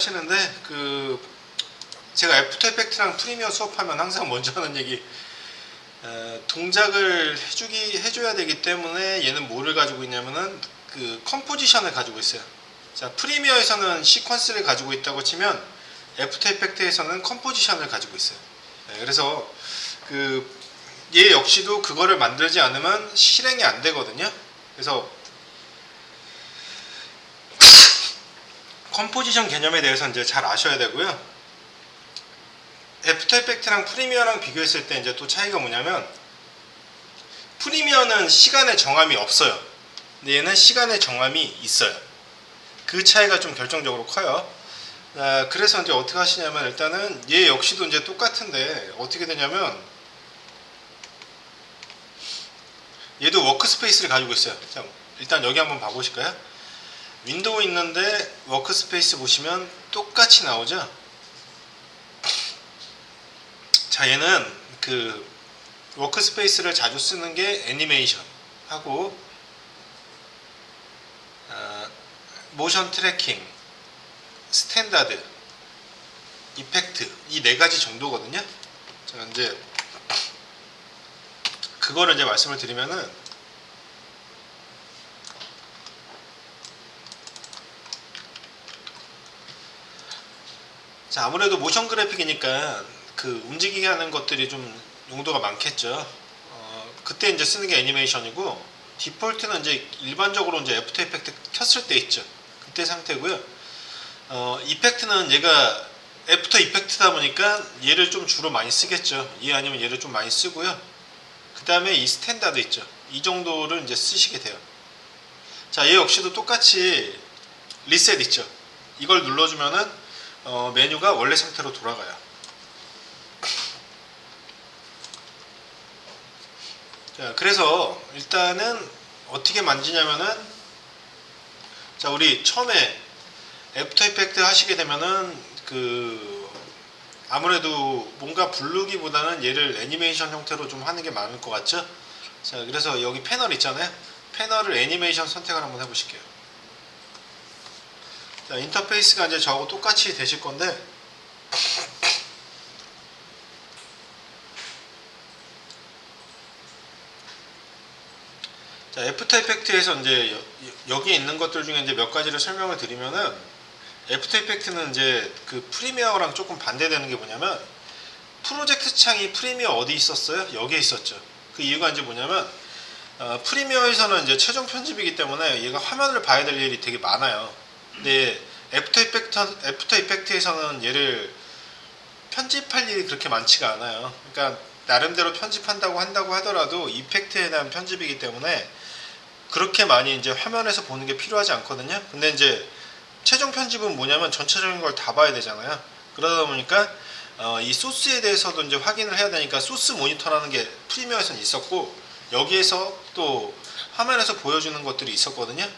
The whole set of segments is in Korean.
하시는데 그 제가 애프터 이펙트랑 프리미어 수업하면 항상 먼저 하는 얘기 어, 동작을 해주기 해줘야 되기 때문에 얘는 뭐를 가지고 있냐면은 그 컴포지션을 가지고 있어요. 자 프리미어에서는 시퀀스를 가지고 있다고 치면 애프터 이펙트에서는 컴포지션을 가지고 있어요. 네, 그래서 그 얘 역시도 그거를 만들지 않으면 실행이 안 되거든요. 그래서 컴포지션 개념에 대해서 이제 잘 아셔야 되고요. 애프터 이펙트랑 프리미어랑 비교했을 때 이제 또 차이가 뭐냐면 프리미어는 시간의 정함이 없어요. 근데 얘는 시간의 정함이 있어요. 그 차이가 좀 결정적으로 커요. 아, 그래서 이제 어떻게 하시냐면 일단은 얘 역시도 이제 똑같은데 어떻게 되냐면 얘도 워크스페이스를 가지고 있어요. 자, 일단 여기 한번 봐보실까요? 윈도우 있는데 워크스페이스 보시면 똑같이 나오죠? 자, 얘는 그 워크스페이스를 자주 쓰는 게 애니메이션 하고 아, 모션 트래킹, 스탠다드, 이펙트 이 네 가지 정도거든요. 자, 이제 그거를 이제 말씀을 드리면은 자, 아무래도 모션 그래픽이니까 그 움직이게 하는 것들이 좀 용도가 많겠죠. 어, 그때 이제 쓰는 게 애니메이션이고 디폴트는 이제 일반적으로 이제 애프터 이펙트 켰을 때 있죠. 그때 상태고요. 어, 이펙트는 얘가 애프터 이펙트다 보니까 얘를 좀 주로 많이 쓰겠죠. 얘 아니면 얘를 좀 많이 쓰고요. 그 다음에 이 스탠다드 있죠. 이 정도를 이제 쓰시게 돼요. 자, 얘 역시도 똑같이 리셋 있죠. 이걸 눌러주면은 어, 메뉴가 원래 상태로 돌아가요. 자, 그래서 일단은 어떻게 만지냐면은 자, 우리 처음에 애프터 이펙트 하시게 되면은 그 아무래도 뭔가 부르기보다는 얘를 애니메이션 형태로 좀 하는 게 많을 것 같죠? 자, 그래서 여기 패널 있잖아요. 패널을 애니메이션 선택을 한번 해보실게요. 자, 인터페이스가 이제 저하고 똑같이 되실 건데 자, 애프터 이펙트에서 이제 여, 여기에 있는 것들 중에 이제 몇 가지를 설명을 드리면은 애프터 이펙트는 이제 그 프리미어랑 조금 반대되는 게 뭐냐면 프로젝트 창이 프리미어 어디 있었어요? 여기에 있었죠. 그 이유가 이제 뭐냐면 어, 프리미어에서는 이제 최종 편집이기 때문에 얘가 화면을 봐야 될 일이 되게 많아요. 근데 애프터 이펙트 애프터 이펙트에서는 얘를 편집할 일이 그렇게 많지가 않아요. 그러니까 나름대로 편집한다고 한다고 하더라도 이펙트에 대한 편집이기 때문에 그렇게 많이 이제 화면에서 보는 게 필요하지 않거든요. 근데 이제 최종 편집은 뭐냐면 전체적인 걸 다 봐야 되잖아요. 그러다 보니까 어, 이 소스에 대해서도 이제 확인을 해야 되니까 소스 모니터라는 게 프리미어에서는 있었고 여기에서 또 화면에서 보여주는 것들이 있었거든요.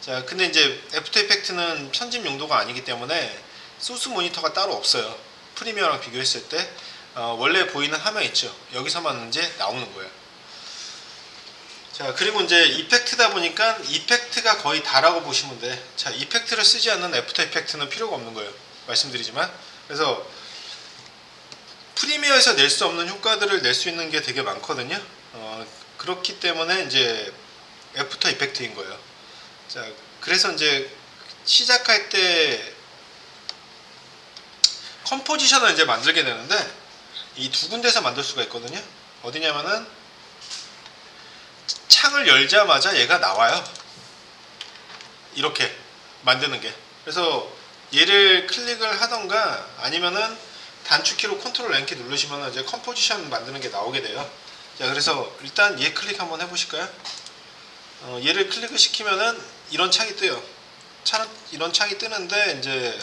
자, 근데 이제 애프터 이펙트는 편집 용도가 아니기 때문에 소스 모니터가 따로 없어요. 프리미어랑 비교했을 때 어, 원래 보이는 화면 있죠. 여기서만 이제 나오는 거예요. 자, 그리고 이제 이펙트다 보니까 이펙트가 거의 다라고 보시면 돼. 자, 이펙트를 쓰지 않는 애프터 이펙트는 필요가 없는 거예요. 말씀드리지만. 그래서 프리미어에서 낼 수 없는 효과들을 낼 수 있는 게 되게 많거든요. 어, 그렇기 때문에 이제 애프터 이펙트인 거예요. 자, 그래서 이제 시작할 때 컴포지션을 이제 만들게 되는데 이 두 군데서 만들 수가 있거든요. 어디냐면은 창을 열자마자 얘가 나와요. 이렇게 만드는 게. 그래서 얘를 클릭을 하던가 아니면은 단축키로 컨트롤 N키 누르시면 이제 컴포지션 만드는 게 나오게 돼요. 자, 그래서 일단 얘 클릭 한번 해보실까요? 어, 얘를 클릭을 시키면은 이런 창이 뜨요. 창, 이런 창이 뜨는데 이제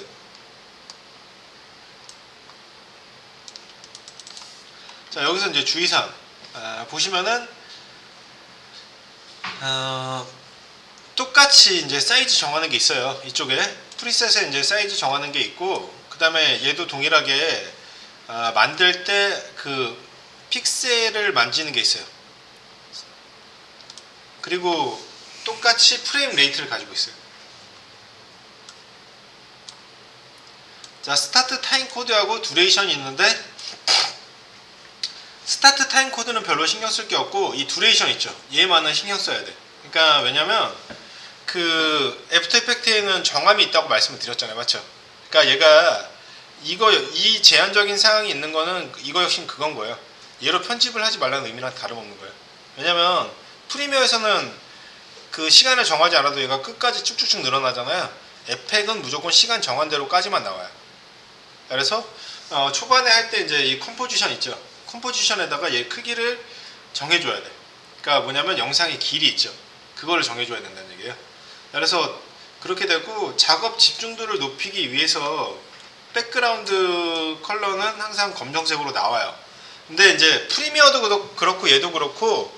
자 여기서 이제 주의사항 아, 보시면은 어, 똑같이 이제 사이즈 정하는 게 있어요. 이쪽에 프리셋에 이제 사이즈 정하는 게 있고 그 다음에 얘도 동일하게 아, 만들 때 그 픽셀을 만지는 게 있어요. 그리고 똑같이 프레임 레이트를 가지고 있어요. 자 스타트 타임 코드하고 두레이션이 있는데 스타트 타임 코드는 별로 신경 쓸 게 없고 이 두레이션 있죠. 얘만은 신경 써야 돼. 그러니까 왜냐면 그 애프터 이펙트에는 정함이 있다고 말씀을 드렸잖아요. 맞죠? 그러니까 얘가 이거 이 제한적인 상황이 있는 거는 이거 역시 그건 거예요. 얘로 편집을 하지 말라는 의미랑 다름없는 거예요. 왜냐면 프리미어에서는 그 시간을 정하지 않아도 얘가 끝까지 쭉쭉쭉 늘어나잖아요. 에펙은 무조건 시간 정한대로까지만 나와요. 그래서 어, 초반에 할 때 이제 이 컴포지션 있죠. 컴포지션에다가 얘 크기를 정해줘야 돼. 그러니까 뭐냐면 영상의 길이 있죠. 그거를 정해줘야 된다는 얘기예요. 그래서 그렇게 되고 작업 집중도를 높이기 위해서 백그라운드 컬러는 항상 검정색으로 나와요. 근데 이제 프리미어도 그렇- 그렇고 얘도 그렇고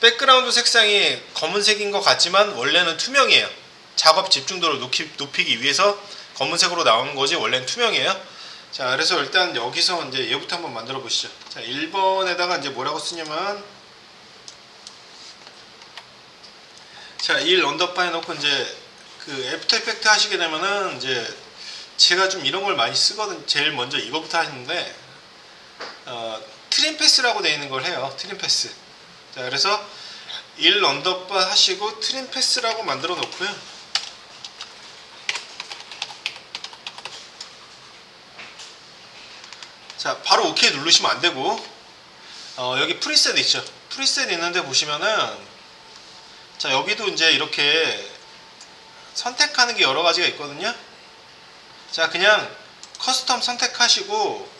백그라운드 색상이 검은색인 것 같지만 원래는 투명이에요. 작업 집중도를 높이, 높이기 위해서 검은색으로 나오는 거지 원래는 투명이에요. 자 그래서 일단 여기서 이제 얘부터 한번 만들어 보시죠. 자 1번에다가 이제 뭐라고 쓰냐면 자 1 언더바 해놓고 이제 그 애프터 이펙트 하시게 되면은 이제 제가 좀 이런 걸 많이 쓰거든 제일 먼저 이거부터 하시는데 어, 트림 패스라고 되어 있는 걸 해요 트림 패스 자 그래서 1 언더바 하시고 트림 패스라고 만들어 놓고요. 자 바로 OK 누르시면 안 되고 어, 여기 프리셋 있죠? 프리셋 있는데 보시면은 자 여기도 이제 이렇게 선택하는 게 여러 가지가 있거든요. 자 그냥 커스텀 선택하시고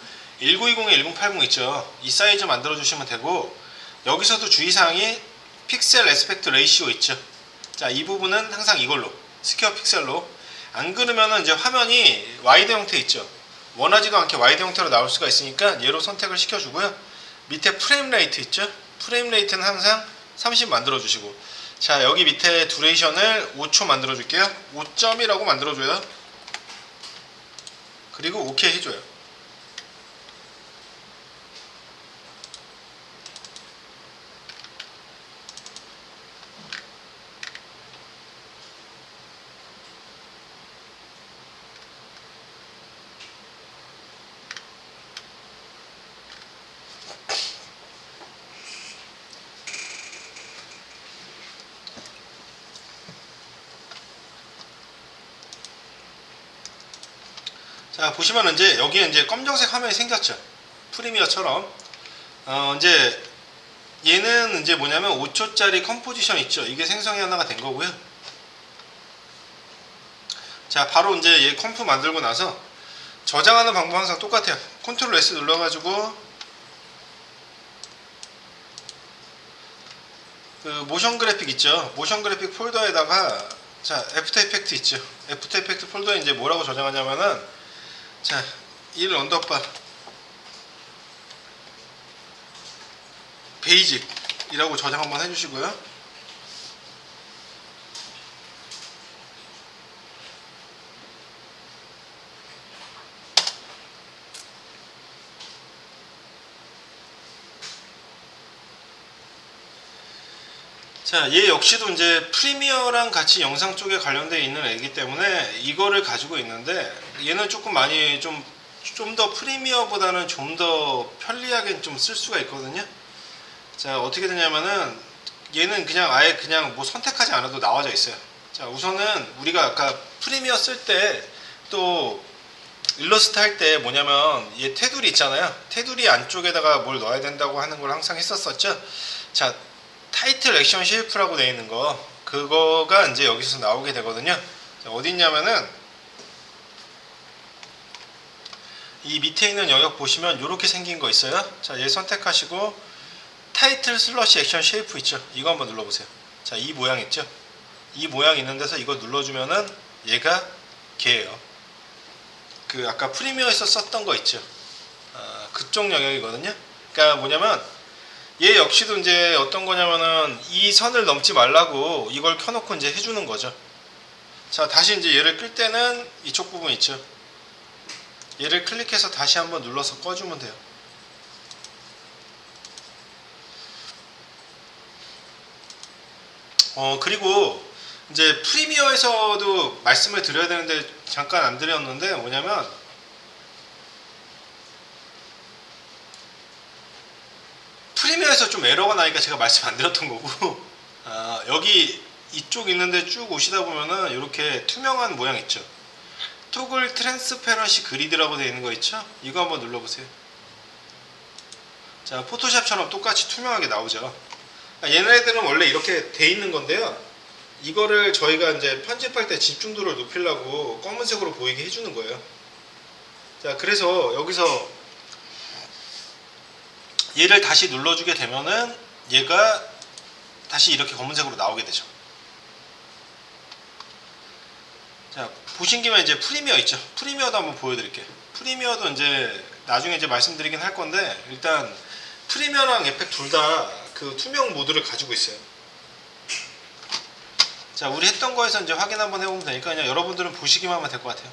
1920에 1080 있죠? 이 사이즈 만들어 주시면 되고 여기서도 주의사항이 픽셀 에스펙트 레이시오 있죠 자 이 부분은 항상 이걸로 스퀘어 픽셀로 안 그러면은 이제 화면이 와이드 형태 있죠 원하지도 않게 와이드 형태로 나올 수가 있으니까 얘로 선택을 시켜주고요. 밑에 프레임 레이트 있죠? 프레임 레이트는 항상 30 만들어 주시고 자 여기 밑에 두레이션을 5초 만들어 줄게요. 5점이라고 만들어 줘요. 그리고 오케이 해줘요. 자 보시면 이제 여기에 이제 검정색 화면이 생겼죠. 프리미어처럼. 어 이제 얘는 이제 뭐냐면 5초짜리 컴포지션 있죠. 이게 생성이 하나가 된 거고요. 자 바로 이제 얘 컴프 만들고 나서 저장하는 방법 항상 똑같아요. 컨트롤 S 눌러가지고 그 모션 그래픽 있죠. 모션 그래픽 폴더에다가 자 애프터 이펙트 있죠. 애프터 이펙트 폴더에 이제 뭐라고 저장하냐면은 자, 1 언더바 베이직이라고 저장 한번 해주시고요. 자, 얘 역시도 이제 프리미어랑 같이 영상 쪽에 관련되어 있는 애기 때문에 이거를 가지고 있는데 얘는 조금 많이 좀 좀 더 프리미어보다는 좀 더 편리하게 좀 쓸 수가 있거든요. 자, 어떻게 되냐면은 얘는 그냥 아예 그냥 뭐 선택하지 않아도 나와져 있어요. 자, 우선은 우리가 아까 프리미어 쓸 때 또 일러스트 할 때 뭐냐면 얘 테두리 있잖아요. 테두리 안쪽에다가 뭘 넣어야 된다고 하는 걸 항상 했었었죠. 자, 타이틀 액션 쉐이프라고 되어 있는 거 그거가 이제 여기서 나오게 되거든요. 자, 어디 있냐면은 이 밑에 있는 영역 보시면 이렇게 생긴 거 있어요. 자, 얘 선택하시고 타이틀 슬러시 액션 쉐이프 있죠. 이거 한번 눌러보세요. 자, 이 모양 있죠. 이 모양 있는 데서 이거 눌러주면은 얘가 걔예요. 그 아까 프리미어에서 썼던 거 있죠. 아, 그쪽 영역이거든요. 그러니까 뭐냐면 얘 역시도 이제 어떤 거냐면은 이 선을 넘지 말라고 이걸 켜놓고 이제 해주는 거죠. 자, 다시 이제 얘를 끌 때는 이쪽 부분 있죠. 얘를 클릭해서 다시 한번 눌러서 꺼주면 돼요. 어, 그리고 이제 프리미어에서도 말씀을 드려야 되는데 잠깐 안 드렸는데 뭐냐면 프리미어에서 좀 에러가 나니까 제가 말씀 안 드렸던 거고. 아, 여기 이쪽 있는데 쭉 오시다 보면은 이렇게 투명한 모양 있죠? 토글 트랜스페런시 그리드라고 되어 있는 거 있죠? 이거 한번 눌러보세요. 자 포토샵처럼 똑같이 투명하게 나오죠? 아, 얘네들은 원래 이렇게 돼 있는 건데요. 이거를 저희가 이제 편집할 때 집중도를 높이려고 검은색으로 보이게 해주는 거예요. 자 그래서 여기서 얘를 다시 눌러주게 되면은 얘가 다시 이렇게 검은색으로 나오게 되죠. 자 보신 김에 이제 프리미어 있죠. 프리미어도 한번 보여드릴게요. 프리미어도 이제 나중에 이제 말씀드리긴 할 건데 일단 프리미어랑 에펙 둘 다 그 투명 모드를 가지고 있어요. 자 우리 했던 거에서 이제 확인 한번 해보면 되니까 그냥 여러분들은 보시기만 하면 될 것 같아요.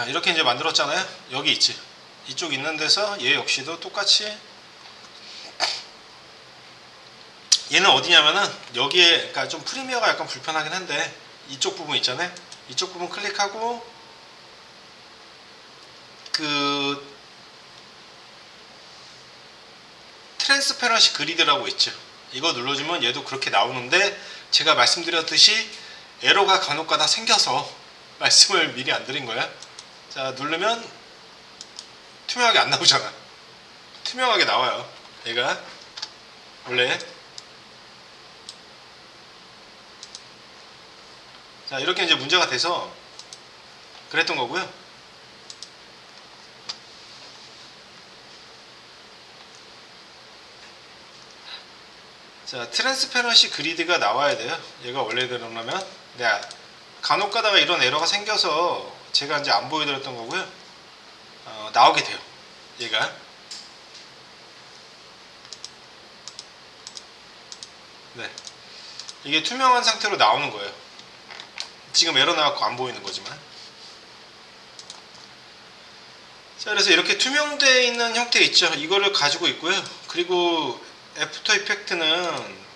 자 이렇게 이제 만들었잖아요. 여기 있지. 이쪽 있는 데서 얘 역시도 똑같이. 얘는 어디냐면은 여기에 그러니까 좀 프리미어가 약간 불편하긴 한데 이쪽 부분 있잖아요. 이쪽 부분 클릭하고 그 트랜스페런시 그리드라고 있죠. 이거 눌러주면 얘도 그렇게 나오는데 제가 말씀드렸듯이 에러가 간혹가다 생겨서 말씀을 미리 안 드린 거야 자 누르면 투명하게 안 나오잖아 투명하게 나와요. 얘가 원래. 자 이렇게 이제 문제가 돼서 그랬던 거고요. 자 트랜스페런시 그리드가 나와야 돼요. 얘가 원래대로라면. 네, 간혹 가다가 이런 에러가 생겨서 제가 이제 안 보여드렸던 거고요. 어, 나오게 돼요. 얘가. 네. 이게 투명한 상태로 나오는 거예요. 지금 에러 나왔고 안 보이는 거지만. 자, 그래서 이렇게 투명되어 있는 형태 있죠. 이거를 가지고 있고요. 그리고 애프터 이펙트는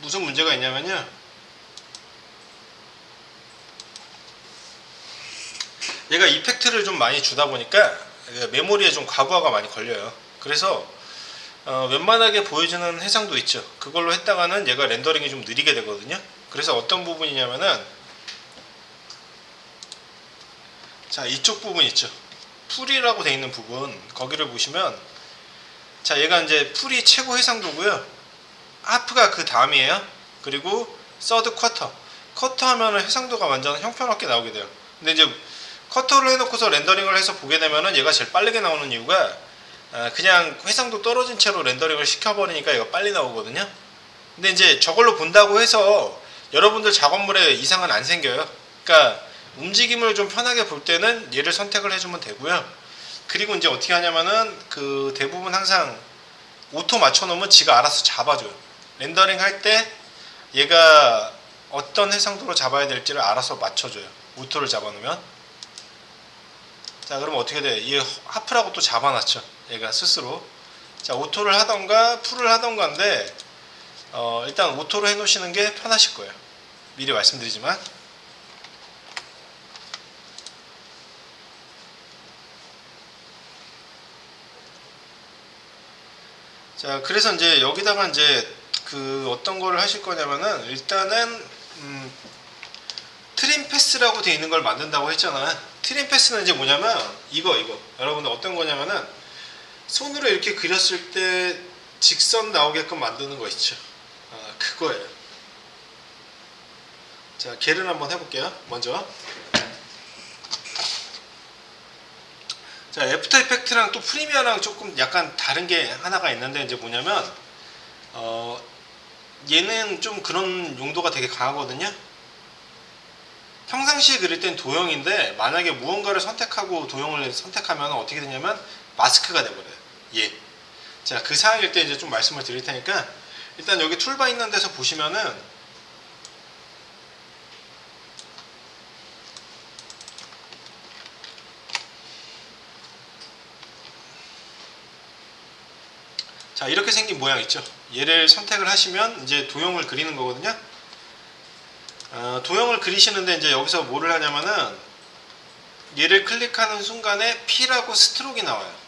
무슨 문제가 있냐면요. 얘가 이펙트를 좀 많이 주다 보니까 메모리에 좀 과부하가 많이 걸려요. 그래서 어, 웬만하게 보여주는 해상도 있죠. 그걸로 했다가는 얘가 렌더링이 좀 느리게 되거든요. 그래서 어떤 부분이냐면은 자 이쪽 부분 있죠. 풀이라고 돼 있는 부분 거기를 보시면 자 얘가 이제 풀이 최고 해상도고요. 하프가 그 다음이에요. 그리고 서드 쿼터 쿼터 하면은 해상도가 완전 형편없게 나오게 돼요. 근데 이제 커터를 해놓고서 렌더링을 해서 보게 되면은 얘가 제일 빠르게 나오는 이유가 아, 그냥 회상도 떨어진 채로 렌더링을 시켜버리니까 얘가 빨리 나오거든요. 근데 이제 저걸로 본다고 해서 여러분들 작업물에 이상은 안 생겨요. 그러니까 움직임을 좀 편하게 볼 때는 얘를 선택을 해주면 되고요. 그리고 이제 어떻게 하냐면은 그 대부분 항상 오토 맞춰놓으면 지가 알아서 잡아줘요. 렌더링 할 때 얘가 어떤 해상도로 잡아야 될지를 알아서 맞춰줘요. 오토를 잡아놓으면. 자 그럼 어떻게 돼? 이 하프라고 또 잡아놨죠. 얘가 스스로. 자 오토를 하던가 풀을 하던가인데 어, 일단 오토로 해놓으시는 게 편하실 거예요. 미리 말씀드리지만. 자 그래서 이제 여기다가 이제 그 어떤 거를 하실 거냐면은 일단은 음, 트림 패스라고 되어 있는 걸 만든다고 했잖아요. 트림 패스는 이제 뭐냐면 이거 이거 여러분들 어떤 거냐면은 손으로 이렇게 그렸을 때 직선 나오게끔 만드는 거 있죠. 아, 그거예요. 자, 개를 한번 해볼게요. 먼저. 자, 애프터 이펙트랑 또 프리미어랑 조금 약간 다른 게 하나가 있는데 이제 뭐냐면 어, 얘는 좀 그런 용도가 되게 강하거든요. 평상시에 그릴 땐 도형인데 만약에 무언가를 선택하고 도형을 선택하면 어떻게 되냐면 마스크가 돼버려요. 예. 자, 그 상황일 때 이제 좀 말씀을 드릴 테니까 일단 여기 툴바 있는 데서 보시면은 자, 이렇게 생긴 모양 있죠. 얘를 선택을 하시면 이제 도형을 그리는 거거든요. 어, 도형을 그리시는데 이제 여기서 뭐를 하냐면은 얘를 클릭하는 순간에 P라고 스트로크가 나와요.